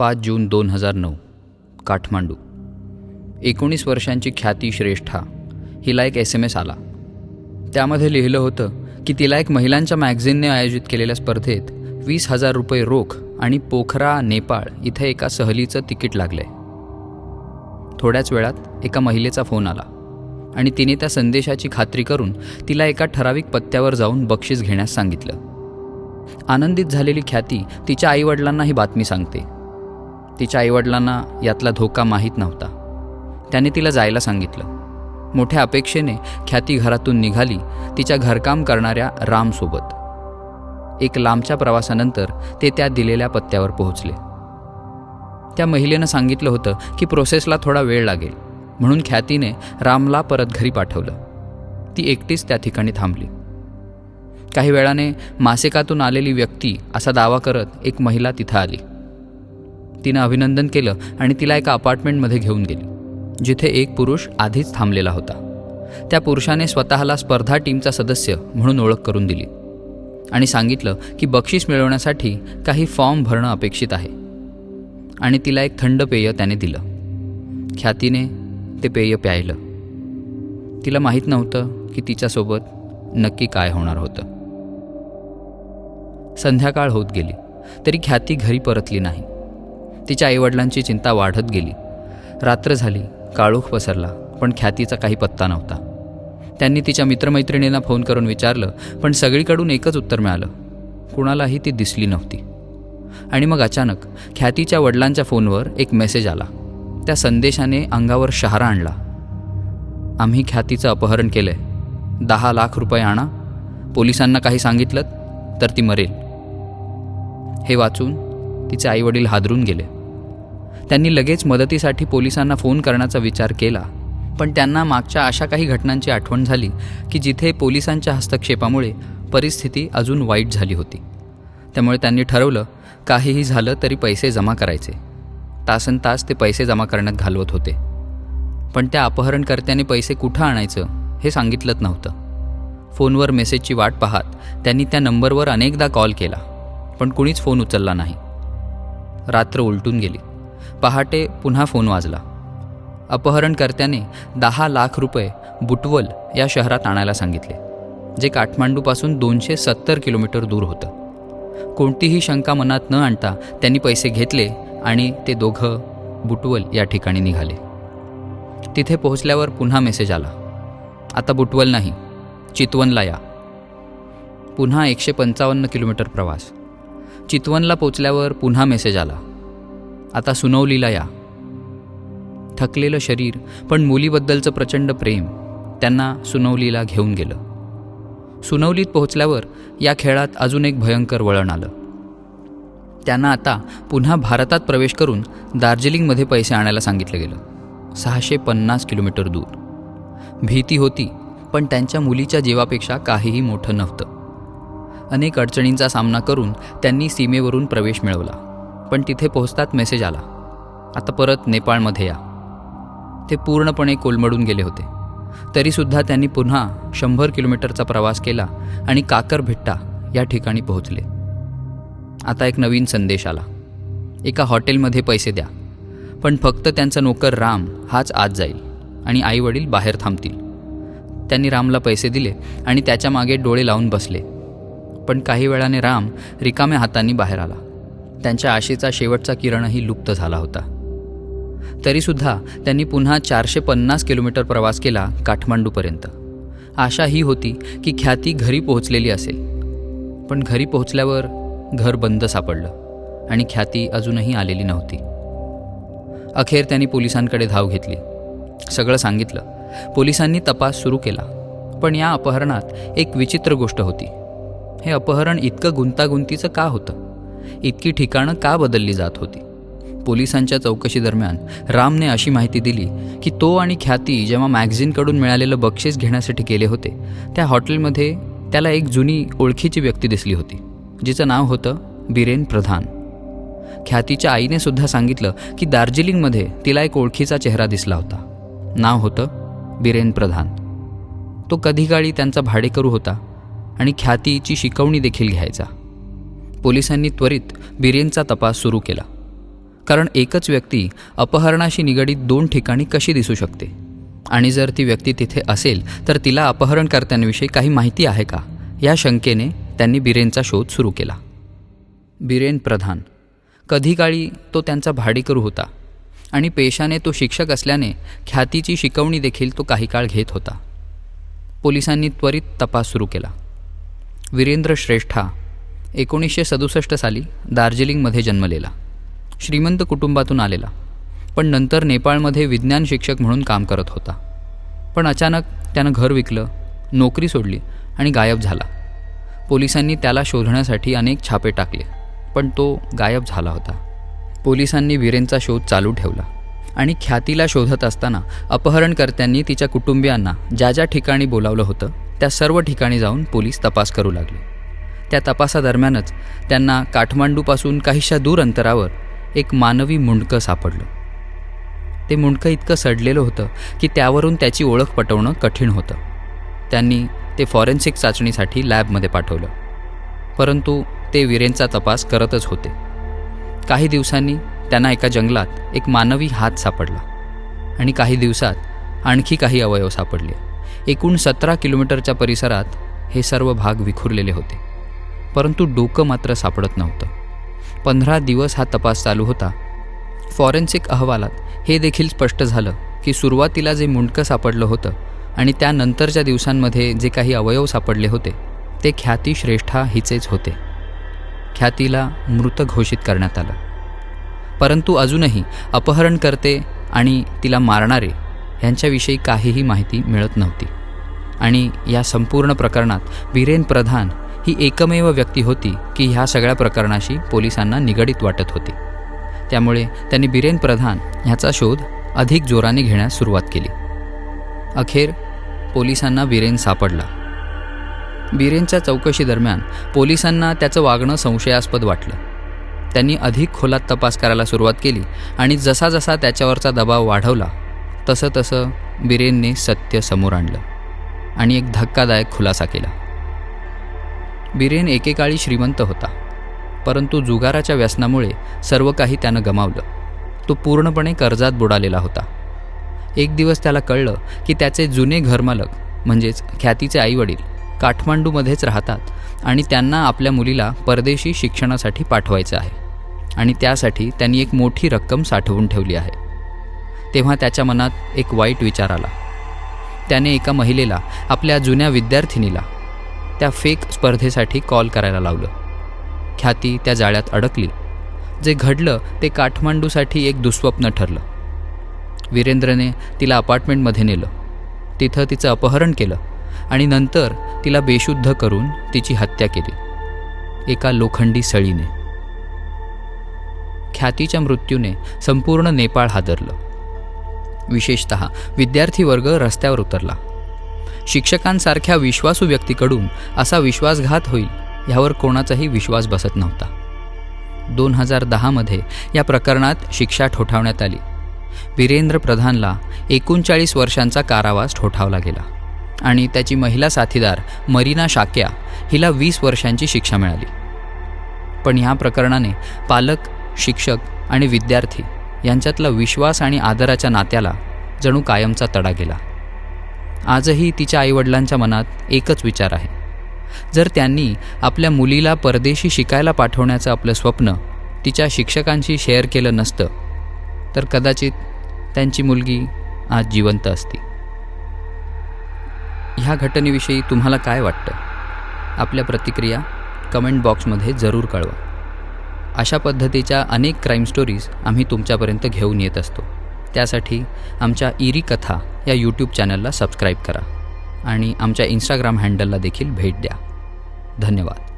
पाच जून दोन हजार नऊ काठमांडू. एकोणीस वर्षांची ख्याती श्रेष्ठा हिला एक एस एम एस आला. त्यामध्ये लिहिलं होतं की तिला एक महिलांच्या मॅगझिनने आयोजित केलेल्या स्पर्धेत वीस हजार रुपये रोख आणि पोखरा नेपाळ इथे एका सहलीचं तिकीट लागलंय. थोड्याच वेळात एका महिलेचा फोन आला आणि तिने त्या संदेशाची खात्री करून तिला एका ठराविक पत्त्यावर जाऊन बक्षीस घेण्यास सांगितलं. आनंदित झालेली ख्याती तिच्या आईवडिलांना ही बातमी सांगते. तिच्या आईवडिलांना यातला धोका माहीत नव्हता. त्याने तिला जायला सांगितलं. मोठ्या अपेक्षेने ख्याती घरातून निघाली तिच्या घरकाम करणाऱ्या रामसोबत. एक लांबच्या प्रवासानंतर ते त्या दिलेल्या पत्त्यावर पोहोचले. त्या महिलेनं सांगितलं होतं की प्रोसेसला थोडा वेळ लागेल म्हणून ख्यातीने रामला परत घरी पाठवलं. ती एकटीच त्या ठिकाणी थांबली. काही वेळाने मासिकातून आलेली व्यक्ती असा दावा करत एक महिला तिथं आली. तिनं अभिनंदन केलं आणि तिला एका अपार्टमेंटमध्ये घेऊन गेली जिथे एक पुरुष आधीच थांबलेला होता. त्या पुरुषाने स्वतःला स्पर्धा टीमचा सदस्य म्हणून ओळख करून दिली आणि सांगितलं की बक्षीस मिळवण्यासाठी काही फॉर्म भरणं अपेक्षित आहे. आणि तिला एक थंड पेय त्याने दिलं. ख्यातीने ते पेय प्यायलं. तिला माहीत नव्हतं की तिच्यासोबत नक्की काय होणार होतं. संध्याकाळ होत गेली तरी ख्याती घरी परतली नाही. तिच्या आईवडिलांची चिंता वाढत गेली. रात्र झाली काळोख पसरला पण ख्यातीचा काही पत्ता नव्हता. त्यांनी तिच्या मित्रमैत्रिणींना फोन करून विचारलं पण सगळीकडून एकच उत्तर मिळालं. कुणालाही ती दिसली नव्हती. आणि मग अचानक ख्यातीच्या वडिलांच्या फोनवर एक मेसेज आला. त्या संदेशाने अंगावर शहारा आणला. आम्ही ख्यातीचं अपहरण केलंय. दहा लाख रुपये आणा. पोलिसांना काही सांगितलं तर ती मरेल. हे वाचून तिचे आईवडील हादरून गेले. त्यांनी लगेच मदतीसाठी पोलिसांना फोन करण्याचा विचार केला पण त्यांना मागच्या अशा काही घटनांची आठवण झाली की जिथे पोलिसांच्या हस्तक्षेपामुळे परिस्थिती अजून वाईट झाली होती. त्यामुळे त्यांनी ठरवलं काहीही झालं तरी पैसे जमा करायचे. तासन तास ते पैसे जमा करण्यात घालवत होते. पण त्या अपहरणकर्त्याने पैसे कुठं आणायचं हे सांगितलंच नव्हतं. फोनवर मेसेजची वाट पाहत त्यांनी त्या नंबरवर अनेकदा कॉल केला पण कुणीच फोन उचलला नाही. रात्र उलटून गेली. पहाटे पुन्हा फोन वाजला. अपहरणकर्त्याने दहा लाख रुपये बुटवल या शहरात आणायला सांगितले जे काठमांडूपासून दोनशे सत्तर किलोमीटर दूर होतं. कोणतीही शंका मनात न आणता त्यांनी पैसे घेतले आणि ते दोघं बुटवल या ठिकाणी निघाले. तिथे पोहोचल्यावर पुन्हा मेसेज आला आता बुटवल नाही चितवनला या. पुन्हा एकशे पंचावन्न किलोमीटर प्रवास. चितवनला पोचल्यावर पुन्हा मेसेज आला. आता सुनवलीला या. थकलेलं शरीर पण मुलीबद्दलचं प्रचंड प्रेम त्यांना सुनवलीला घेऊन गेलं. सुनवलीत पोहोचल्यावर या खेळात अजून एक भयंकर वळण आलं. त्यांना आता पुन्हा भारतात प्रवेश करून दार्जिलिंगमध्ये पैसे आणायला सांगितलं गेलं. सहाशे पन्नास किलोमीटर दूर. भीती होती पण त्यांच्या मुलीच्या जीवापेक्षा काहीही मोठं नव्हतं. अनेक अडचणींचा सामना करून त्यांनी सीमेवरून प्रवेश मिळवला. पण तिथे पोहोचतात मेसेज आला. आता परत नेपाळमध्ये या. ते पूर्णपणे कोलमडून गेले होते. तरीसुद्धा त्यांनी पुन्हा शंभर किलोमीटरचा प्रवास केला आणि काकरभिट्टा या ठिकाणी पोहोचले. आता एक नवीन संदेश आला. एका हॉटेलमध्ये पैसे द्या. पण फक्त त्यांचा नोकर राम हाच आत जाईल आणि आईवडील बाहेर थांबतील. त्यांनी रामला पैसे दिले आणि त्याच्यामागे डोळे लावून बसले. पण काही वेळाने राम रिकाम्या हातांनी बाहेर आला. त्यांच्या आशेचा शेवटचा किरणही लुप्त झाला होता. तरीसुद्धा त्यांनी पुन्हा चारशे पन्नास किलोमीटर प्रवास केला काठमांडूपर्यंत. आशा ही होती की ख्याती घरी पोहोचलेली असेल. पण घरी पोहोचल्यावर घर बंद सापडलं आणि ख्याती अजूनही आलेली नव्हती. अखेर त्यांनी पोलिसांकडे धाव घेतली. सगळं सांगितलं. पोलिसांनी तपास सुरू केला. पण या अपहरणात एक विचित्र गोष्ट होती. हे अपहरण इतकं गुंतागुंतीचं का होतं? इतकी ठिकाणं का बदलली जात होती? पोलिसांच्या चौकशीदरम्यान रामने अशी माहिती दिली की तो आणि ख्याती जेव्हा मॅगझिनकडून मिळालेलं बक्षीस घेण्यासाठी गेले होते त्या हॉटेलमध्ये त्याला एक जुनी ओळखीची व्यक्ती दिसली होती जिचं नाव होतं बिरेन प्रधान. ख्यातीच्या आईने सुद्धा सांगितलं की दार्जिलिंगमध्ये तिला एक ओळखीचा चेहरा दिसला होता. नाव होतं बिरेन प्रधान. तो कधी काळी त्यांचा भाडेकरू होता आणि ख्यातीची शिकवणी देखील घ्यायचा. पोलिसांनी त्वरित बिरेनचा तपास सुरू केला. कारण एकच व्यक्ती अपहरणाशी निगडीत दोन ठिकाणी कशी दिसू शकते? आणि जर ती व्यक्ती तिथे असेल तर तिला अपहरणकर्त्यांविषयी काही माहिती आहे का? या शंकेने त्यांनी बिरेनचा शोध सुरू केला. बिरेन प्रधान. कधी काळी तो त्यांचा भाडेकरू होता आणि पेशाने तो शिक्षक असल्याने ख्यातीची शिकवणी देखील तो काही काळ घेत होता. पोलिसांनी त्वरित तपास सुरू केला. वीरेंद्र श्रेष्ठा एकोणीसशे सदुसष्ट साली दार्जिलिंगमध्ये जन्मलेला. श्रीमंत कुटुंबातून आलेला. पण नंतर नेपाळमध्ये विज्ञान शिक्षक म्हणून काम करत होता. पण अचानक त्यानं घर विकलं नोकरी सोडली आणि गायब झाला. पोलिसांनी त्याला शोधण्यासाठी अनेक छापे टाकले पण तो गायब झाला होता. पोलिसांनी वीरेंचा शोध चालू ठेवला आणि ख्यातीला शोधत असताना अपहरणकर्त्यांनी तिच्या कुटुंबियांना ज्या ज्या ठिकाणी बोलावलं होतं त्या सर्व ठिकाणी जाऊन पोलीस तपास करू लागले. त्या तपासादरम्यानच त्यांना काठमांडूपासून काहीशा दूर अंतरावर एक मानवी मुंडकं सापडलं. ते मुंडकं इतकं सडलेलं होतं की त्यावरून त्याची ओळख पटवणं कठीण होतं. त्यांनी ते फॉरेन्सिक चाचणीसाठी लॅबमध्ये पाठवलं. परंतु ते विरेंचा तपास करतच होते. काही दिवसांनी त्यांना एका जंगलात एक मानवी हात सापडला आणि काही दिवसात आणखी काही अवयव सापडले. एकूण सतरा किलोमीटरच्या परिसरात हे सर्व भाग विखुरलेले होते. परंतु डोकं मात्र सापडत नव्हतं. पंधरा दिवस हा तपास चालू होता. फॉरेन्सिक अहवालात हे देखील स्पष्ट झालं की सुरुवातीला जे मुंडकं सापडलं होतं आणि त्यानंतरच्या दिवसांमध्ये जे काही अवयव सापडले होते ते ख्याती श्रेष्ठा हिचेच होते. ख्यातीला मृत घोषित करण्यात आलं. परंतु अजूनही अपहरणकर्ते आणि तिला मारणारे ह्यांच्याविषयी काहीही माहिती मिळत नव्हती. आणि या संपूर्ण प्रकरणात वीरेन प्रधान ही एकमेव व्यक्ती होती की ह्या सगळ्या प्रकरणाशी पोलिसांना निगडीत वाटत होती. त्यामुळे त्यांनी बिरेन प्रधान ह्याचा शोध अधिक जोराने घेण्यास सुरुवात केली. अखेर पोलिसांना बिरेन सापडला. बिरेनच्या चौकशीदरम्यान पोलिसांना त्याचं वागणं संशयास्पद वाटलं. त्यांनी अधिक खोलात तपास करायला सुरुवात केली आणि जसा जसा त्याच्यावरचा दबाव वाढवला तसं तसं बिरेनने सत्य समोर आणलं आणि एक धक्कादायक खुलासा केला. बिरेन एकेकाळी श्रीमंत होता परंतु जुगाराच्या व्यसनामुळे सर्व काही त्यानं गमावलं. तो पूर्णपणे कर्जात बुडालेला होता. एक दिवस त्याला कळलं की त्याचे जुने घरमालक म्हणजेच ख्यातीचे आईवडील काठमांडूमध्येच राहतात आणि त्यांना आपल्या मुलीला परदेशी शिक्षणासाठी पाठवायचं आहे आणि त्यासाठी त्यांनी एक मोठी रक्कम साठवून ठेवली आहे. तेव्हा त्याच्या मनात एक वाईट विचार आला. त्याने एका महिलेला आपल्या जुन्या विद्यार्थिनीला त्या फेक स्पर्धेसाठी कॉल करायला लावलं. ख्याती त्या जाळ्यात अडकली. जे घडलं ते काठमांडूसाठी एक दुःस्वप्न ठरलं. वीरेंद्रने तिला अपार्टमेंटमध्ये नेलं. तिथं तिचं अपहरण केलं आणि नंतर तिला बेशुद्ध करून तिची हत्या केली. एका लोखंडी सळीने. ख्यातीच्या मृत्यूने संपूर्ण नेपाळ हादरलं. विशेषत विद्यार्थी वर्ग रस्त्यावर उतरला. शिक्षकांसारख्या विश्वासू व्यक्तीकडून असा विश्वासघात होईल ह्यावर कोणाचाही विश्वास बसत नव्हता. दोन हजार दहामध्ये या प्रकरणात शिक्षा ठोठावण्यात आली. वीरेंद्र प्रधानला एकोणचाळीस वर्षांचा कारावास ठोठावला गेला आणि त्याची महिला साथीदार मरीना शाक्या हिला वीस वर्षांची शिक्षा मिळाली. पण ह्या प्रकरणाने पालक शिक्षक आणि विद्यार्थी यांच्यातला विश्वास आणि आदराच्या नात्याला जणू कायमचा तडा गेला. आजही तिच्या आईवडिलांच्या मनात एकच विचार आहे. जर त्यांनी आपल्या मुलीला परदेशी शिकायला पाठवण्याचं आपलं स्वप्न तिच्या शिक्षकांशी शेअर केलं नसतं तर कदाचित त्यांची मुलगी आज जिवंत असती. ह्या घटनेविषयी तुम्हाला काय वाटतं? आपल्या प्रतिक्रिया कमेंट बॉक्समध्ये जरूर कळवा. अशा पद्धतीच्या अनेक क्राईम स्टोरीज आम्ही तुमच्यापर्यंत घेऊन येत असतो. त्यासाठी आमच्या इरी कथा या यूट्यूब चॅनलला सबस्क्राईब करा आणि आमच्या इंस्टाग्राम हँडलला देखील भेट द्या. धन्यवाद.